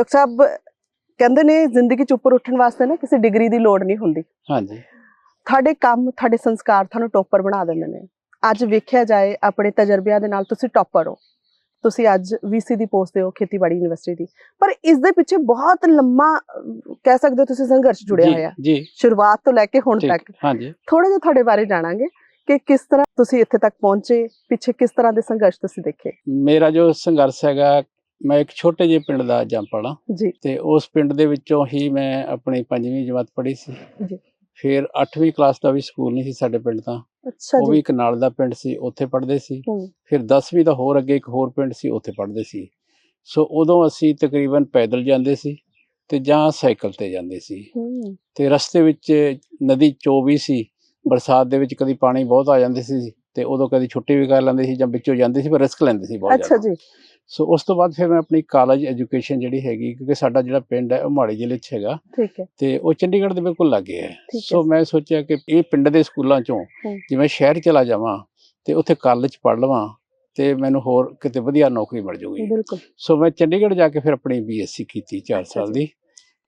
Doctor ਸਾਹਿਬ ਕਹਿੰਦੇ ਨੇ ਜ਼ਿੰਦਗੀ ਚ ਉੱਪਰ ਉੱਠਣ ਵਾਸਤੇ ਨਾ ਕਿਸੇ ਡਿਗਰੀ ਦੀ ਲੋੜ ਨਹੀਂ ਹੁੰਦੀ। ਹਾਂਜੀ। ਤੁਹਾਡੇ ਕੰਮ ਤੁਹਾਡੇ ਸੰਸਕਾਰ ਤੁਹਾਨੂੰ ਟੌਪਰ ਬਣਾ ਦਿੰਦੇ ਨੇ। ਅੱਜ ਵੇਖਿਆ ਜਾਏ ਆਪਣੇ ਤਜਰਬਿਆਂ ਦੇ ਨਾਲ ਤੁਸੀਂ ਟੌਪਰ ਹੋ। ਤੁਸੀਂ ਅੱਜ ਵੀਸੀ ਦੀ ਪੋਸਟ ਤੇ ਹੋ ਖੇਤੀਬਾੜੀ ਯੂਨੀਵਰਸਿਟੀ ਦੀ। ਪਰ ਇਸ ਦੇ ਪਿੱਛੇ ਬਹੁਤ ਲੰਮਾ ਕਹਿ ਸਕਦੇ ਹੋ ਤੁਸੀਂ ਸੰਘਰਸ਼ ਜੁੜਿਆ ਹੋਇਆ। ਜੀ। ਸ਼ੁਰੂਆਤ ਤੋਂ ਲੈ ਕੇ ਹੁਣ ਤੱਕ। ਹਾਂਜੀ। ਥੋੜਾ ਜਿਹਾ ਤੁਹਾਡੇ ਬਾਰੇ ਜਾਣਾਂਗੇ ਕਿ ਕਿਸ ਤਰ੍ਹਾਂ ਤੁਸੀਂ ਇੱਥੇ ਤੱਕ ਪਹੁੰਚੇ ਪਿੱਛੇ ਕਿਸ ਤਰ੍ਹਾਂ ਦੇ ਸੰਘਰਸ਼ ਤੁਸੀਂ ਦੇਖੇ? ਮੇਰਾ ਜੋ ਸੰਘਰਸ਼ ਹੈਗਾ ਮੈਂ ਇੱਕ ਛੋਟੇ ਜਿਹੇ ਪਿੰਡ ਦਾ ਜੰਪਲ ਹਾਂ ਜੀ। ਤੇ ਉਸ ਪਿੰਡ ਦੇ ਵਿੱਚੋਂ ਹੀ ਮੈਂ ਆਪਣੀ ਪੰਜਵੀਂ ਜਮਾਤ ਪੜ੍ਹੀ ਸੀ। ਜੀ। ਫਿਰ 8ਵੀਂ ਕਲਾਸ ਦਾ ਵੀ ਸਕੂਲ ਨਹੀਂ ਸੀ ਸਾਡੇ ਪਿੰਡ ਤਾਂ ਅੱਛਾ ਉਹ ਵੀ ਇੱਕ ਨਾਲ ਦਾ ਪਿੰਡ ਸੀ ਉੱਥੇ ਪੜ੍ਹਦੇ ਸੀ। ਫਿਰ 10ਵੀਂ ਦਾ ਹੋਰ ਅੱਗੇ ਇੱਕ ਹੋਰ ਪਿੰਡ ਸੀ ਉੱਥੇ ਪੜ੍ਹਦੇ ਸੀ। ਸੋ ਉਦੋਂ ਅਸੀਂ ਤਕਰੀਬਨ ਪੈਦਲ ਜਾਂਦੇ ਸੀ ਤੇ ਜਾਂ ਸਾਈਕਲ ਤੇ ਜਾਂਦੇ ਸੀ। ਤੇ ਰਸਤੇ ਵਿੱਚ ਨਦੀ ਚੋ ਵੀ ਸੀ ਬਰਸਾਤ ਦੇ ਵਿੱਚ ਕਦੀ ਪਾਣੀ ਬਹੁਤ ਆ ਜਾਂਦੇ ਸੀ ਤੇ ਉਦੋਂ ਕਦੀ ਛੁੱਟੀ ਵੀ ਕਰ ਲੈਂਦੇ ਸੀ ਜਾਂ ਵਿੱਚੋਂ ਜਾਂਦੇ ਸੀ ਪਰ ਰਿਸਕ ਲੈਂਦੇ ਸੀ ਬਹੁਤ ਅੱਛਾ ਜੀ। ਸੋ ਉਸ ਤੋਂ ਬਾਅਦ ਫਿਰ ਮੈਂ ਆਪਣੀ ਕਾਲਜ ਐਜੂਕੇਸ਼ਨ ਜਿਹੜੀ ਹੈਗੀ ਕਿਉਂਕਿ ਸਾਡਾ ਜਿਹੜਾ ਪਿੰਡ ਹੈ ਉਹ ਮਾੜੀ ਜ਼ਿਲ੍ਹੇ 'ਚ ਹੈਗਾ। ਠੀਕ ਹੈ। ਤੇ ਉਹ ਚੰਡੀਗੜ੍ਹ ਦੇ ਬਿਲਕੁਲ ਲਾਗੇ ਹੈ। ਸੋ ਮੈਂ ਸੋਚਿਆ ਕਿ ਇਹ ਪਿੰਡ ਦੇ ਸਕੂਲਾਂ ਚੋਂ। ਜਿਵੇਂ ਸ਼ਹਿਰ ਚਲਾ ਜਾਵਾਂ ਤੇ ਉੱਥੇ ਕਾਲਜ ਪੜ੍ਹ ਲਵਾਂ ਤੇ ਮੈਨੂੰ ਹੋਰ ਕਿਤੇ ਵਧੀਆ ਨੌਕਰੀ ਮਿਲ ਜੂਗੀ। ਬਿਲਕੁਲ। ਸੋ ਮੈਂ ਚੰਡੀਗੜ੍ਹ ਜਾ ਕੇ ਫਿਰ ਆਪਣੀ ਬੀਐਸਸੀ ਕੀਤੀ 4 ਅੱਛਾ ਸਾਲ। ਦੀ।